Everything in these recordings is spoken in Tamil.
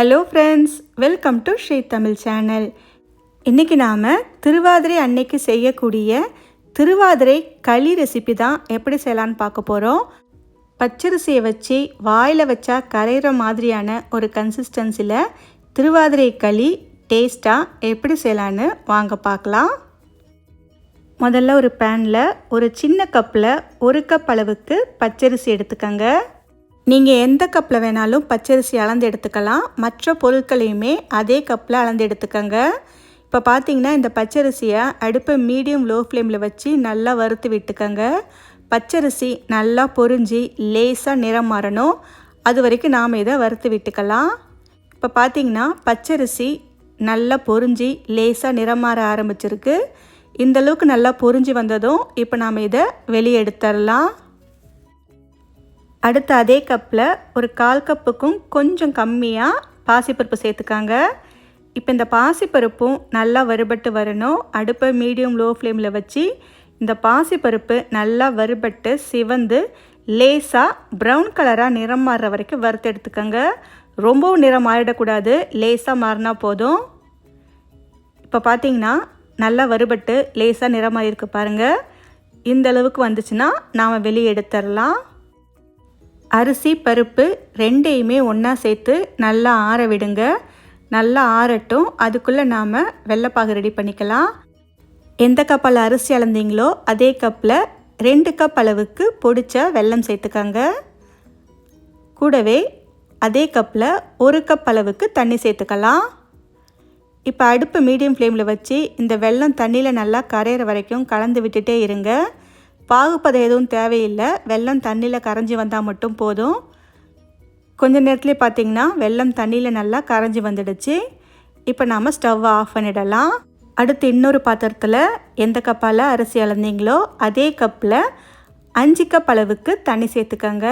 Hello friends welcome to Sri Tamil channel இன்றைக்கி நாம் திருவாதிரை அன்னைக்கு செய்யக்கூடிய திருவாதிரை களி ரெசிபி தான் எப்படி செய்யலான்னு பார்க்க போகிறோம் பச்சரிசியை வச்சு வாயில் வச்சா கரையிற மாதிரியான ஒரு கன்சிஸ்டன்சியில் திருவாதிரை களி டேஸ்ட்டாக எப்படி செய்யலான்னு வாங்க பார்க்கலாம். முதல்ல ஒரு பேனில் ஒரு சின்ன கப்பில் ஒரு கப் அளவுக்கு பச்சரிசி எடுத்துக்கங்க. நீங்கள் எந்த கப்பில் வேணாலும் பச்சரிசி அளந்து எடுத்துக்கலாம். மற்ற பொருட்களையுமே அதே கப்பில் அளந்து எடுத்துக்கோங்க. இப்போ பார்த்தீங்கன்னா இந்த பச்சரிசியை அடுப்பை மீடியம் லோ ஃப்ளேமில் வச்சு நல்லா வறுத்து விட்டுக்கோங்க. பச்சரிசி நல்லா பொரிஞ்சு லேசாக நிறம் மாறணும். அது வரைக்கும் நாம் இதை வறுத்து விட்டுக்கலாம். இப்போ பார்த்தீங்கன்னா பச்சரிசி நல்லா பொரிஞ்சு லேசாக நிறம் மாற ஆரம்பிச்சிருக்கு. இந்த அளவுக்கு நல்லா பொரிஞ்சு வந்ததும் இப்போ நாம் இதை வெளியே எடுத்துடலாம். அடுத்து அதே கப்பில் ஒரு கால் கப்புக்கும் கொஞ்சம் கம்மியாக பாசிப்பருப்பு சேர்த்துக்காங்க. இப்போ இந்த பாசிப்பருப்பும் நல்லா வறுபட்டு வரணும். அடுப்பை மீடியம் லோ ஃப்ளேமில் வச்சு இந்த பாசிப்பருப்பு நல்லா வறுபட்டு சிவந்து லேசாக ப்ரௌன் கலராக நிறம் மாறுற வரைக்கும் வறுத்து எடுத்துக்கோங்க. ரொம்பவும் நிறம் மாறிடக்கூடாது. லேசாக மாறினா போதும். இப்போ பார்த்தீங்கன்னா நல்லா வறுபட்டு லேசாக நிறம் மாறி இருக்கு பாருங்கள் இந்த அளவுக்கு வந்துச்சுன்னா நாம் வெளியே எடுத்துடலாம். அரிசி பருப்பு ரெண்டையுமே ஒன்றா சேர்த்து நல்லா ஆற விடுங்க. நல்லா ஆறட்டும். அதுக்குள்ளே நாம் வெள்ளைப்பாகு ரெடி பண்ணிக்கலாம். எந்த கப்பில் அரிசி அளந்தீங்களோ அதே கப்பில் ரெண்டு கப் அளவுக்கு பொடிச்ச வெல்லம் சேர்த்துக்கங்க. கூடவே அதே கப்பில் ஒரு கப் அளவுக்கு தண்ணி சேர்த்துக்கலாம். இப்போ அடுப்பு மீடியம் ஃப்ளேமில் வச்சு இந்த வெல்லம் தண்ணியில் நல்லா கரையிற வரைக்கும் கலந்து விட்டுட்டே இருங்க. பாகுப்பதை எதுவும் தேவையில்லை. வெல்லம் தண்ணியில் கரைஞ்சி வந்தால் மட்டும் போதும். கொஞ்ச நேரத்துலேயே பார்த்திங்கன்னா வெள்ளம் தண்ணியில் நல்லா கரைஞ்சி வந்துடுச்சு. இப்போ நாம் ஸ்டவ்வை ஆஃப் பண்ணிடலாம். அடுத்து இன்னொரு பாத்திரத்தில் எந்த கப்பால் அரிசி அளந்தீங்களோ அதே கப்பில் அஞ்சு கப் அளவுக்கு தண்ணி சேர்த்துக்கங்க.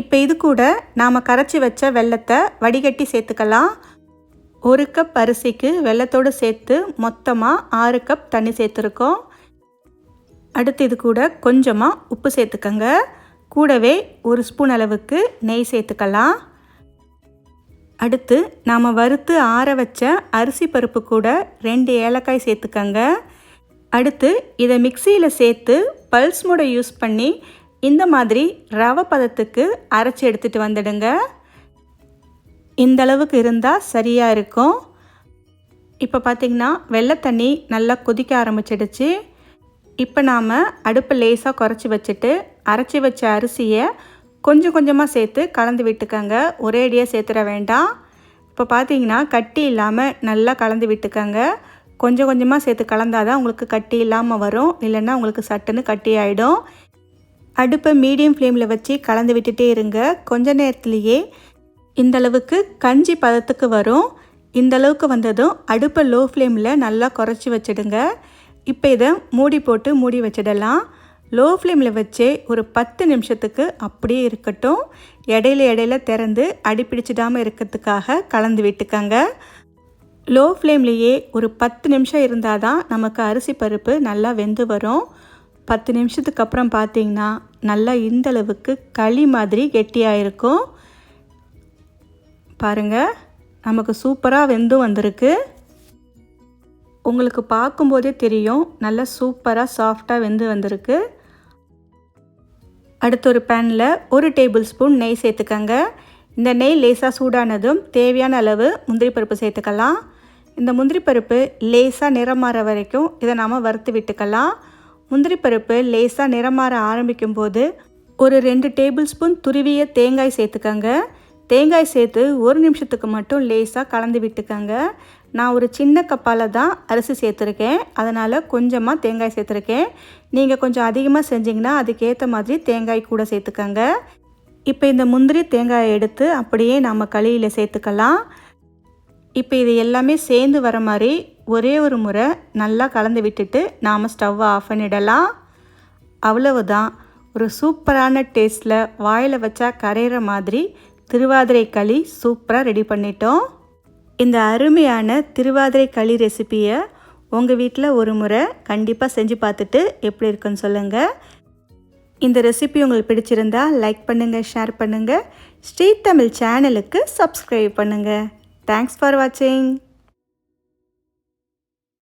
இப்போ இது கூட நாம் கரைச்சி வச்ச வெள்ளத்தை வடிகட்டி சேர்த்துக்கலாம். ஒரு கப் அரிசிக்கு வெள்ளத்தோடு சேர்த்து மொத்தமாக ஆறு கப் தண்ணி சேர்த்துருக்கோம். அடுத்து இது கூட கொஞ்சமாக உப்பு சேர்த்துக்கங்க. கூடவே ஒரு ஸ்பூன் அளவுக்கு நெய் சேர்த்துக்கலாம். அடுத்து நாம் வறுத்து ஆற வச்ச அரிசி பருப்பு கூட ரெண்டு ஏலக்காய் சேர்த்துக்கங்க. அடுத்து இதை மிக்சியில் சேர்த்து பல்ஸ் மூடை யூஸ் பண்ணி இந்த மாதிரி ரவை பதத்துக்கு அரைச்சி எடுத்துகிட்டு வந்துடுங்க. இந்த அளவுக்கு இருந்தால் சரியாக இருக்கும். இப்போ பார்த்திங்கன்னா வெள்ளை தண்ணி நல்லா கொதிக்க ஆரம்பிச்சிடுச்சு. இப்போ நாம் அடுப்பை லேசாக குறைச்சி வச்சுட்டு அரைச்சி வச்ச அரிசியை கொஞ்சம் கொஞ்சமாக சேர்த்து கலந்து விட்டுக்கங்க. ஒரேடியாக சேர்த்துட வேண்டாம். இப்போ பார்த்தீங்கன்னா கட்டி இல்லாமல் நல்லா கலந்து விட்டுக்கோங்க. கொஞ்சம் கொஞ்சமாக சேர்த்து கலந்தால் தான் உங்களுக்கு கட்டி இல்லாமல் வரும். இல்லைன்னா உங்களுக்கு சட்டுன்னு கட்டி ஆகிடும் அடுப்பை மீடியம் ஃப்ளேமில் வச்சு கலந்து விட்டுட்டே இருங்க. கொஞ்ச நேரத்துலேயே இந்தளவுக்கு கஞ்சி பதத்துக்கு வரும். இந்த அளவுக்கு வந்ததும் அடுப்பை லோ ஃப்ளேமில் நல்லா குறைச்சி வச்சிடுங்க. இப்போ இதை மூடி போட்டு மூடி வச்சிடலாம். லோ ஃப்ளேமில் வச்சே ஒரு பத்து நிமிஷத்துக்கு அப்படியே இருக்கட்டும். இடையில இடையில திறந்து அடிப்பிடிச்சிடாமல் இருக்கிறதுக்காக கலந்து விட்டுக்கங்க. லோ ஃப்ளேம்லேயே ஒரு பத்து நிமிஷம் இருந்தால் தான் நமக்கு அரிசி பருப்பு நல்லா வெந்து வரும். பத்து நிமிஷத்துக்கு அப்புறம் பார்த்தீங்கன்னா நல்லா இந்தளவுக்கு களி மாதிரி கெட்டியாக இருக்கும். பாருங்கள் நமக்கு சூப்பராக வெந்தும் வந்திருக்கு. உங்களுக்கு பார்க்கும்போதே தெரியும். நல்லா சூப்பராக சாஃப்டாக வெந்து வந்திருக்கு. அடுத்த ஒரு பேனில் ஒரு டேபிள் ஸ்பூன் நெய் சேர்த்துக்கங்க. இந்த நெய் லேசாக சூடானதும் தேவையான அளவு முந்திரி பருப்பு சேர்த்துக்கலாம். இந்த முந்திரி பருப்பு லேசாக நிறம் மாற வரைக்கும் இதை நாம் வறுத்து விட்டுக்கலாம். முந்திரி பருப்பு லேசாக நிறம் மாற ஆரம்பிக்கும் போது ஒரு ரெண்டு டேபிள் ஸ்பூன் துருவிய தேங்காய் சேர்த்துக்கங்க. தேங்காய் சேர்த்து ஒரு நிமிஷத்துக்கு மட்டும் லேசாக கலந்து விட்டுக்கங்க. நான் ஒரு சின்ன கப்பால் தான் அரிசி சேர்த்துருக்கேன். அதனால் கொஞ்சமாக தேங்காய் சேர்த்துருக்கேன். நீங்கள் கொஞ்சம் அதிகமாக செஞ்சிங்கன்னா அதுக்கேற்ற மாதிரி தேங்காய் கூட சேர்த்துக்கங்க. இப்போ இந்த முந்திரி தேங்காயை எடுத்து அப்படியே நம்ம களியில் சேர்த்துக்கலாம். இப்போ இது எல்லாமே சேர்ந்து வர மாதிரி ஒரே ஒரு முறை நல்லா கலந்து விட்டுட்டு நாம் ஸ்டவ்வை ஆஃப் பண்ணிடலாம். அவ்வளவுதான். ஒரு சூப்பரான டேஸ்ட்டில் வாயில் வச்சா கரையிற மாதிரி திருவாதிரை களி சூப்பராக ரெடி பண்ணிட்டோம். இந்த அருமையான திருவாதிரை களி ரெசிப்பியை உங்கள் வீட்டில் ஒரு முறை கண்டிப்பாக செஞ்சு பார்த்துட்டு எப்படி இருக்குன்னு சொல்லுங்கள் இந்த ரெசிபி உங்களுக்கு பிடிச்சிருந்தா லைக் பண்ணுங்கள் ஷேர் பண்ணுங்கள் ஸ்ரீ தமிழ் சேனலுக்கு சப்ஸ்கிரைப் பண்ணுங்கள் தேங்க்ஸ் ஃபார் வாட்சிங்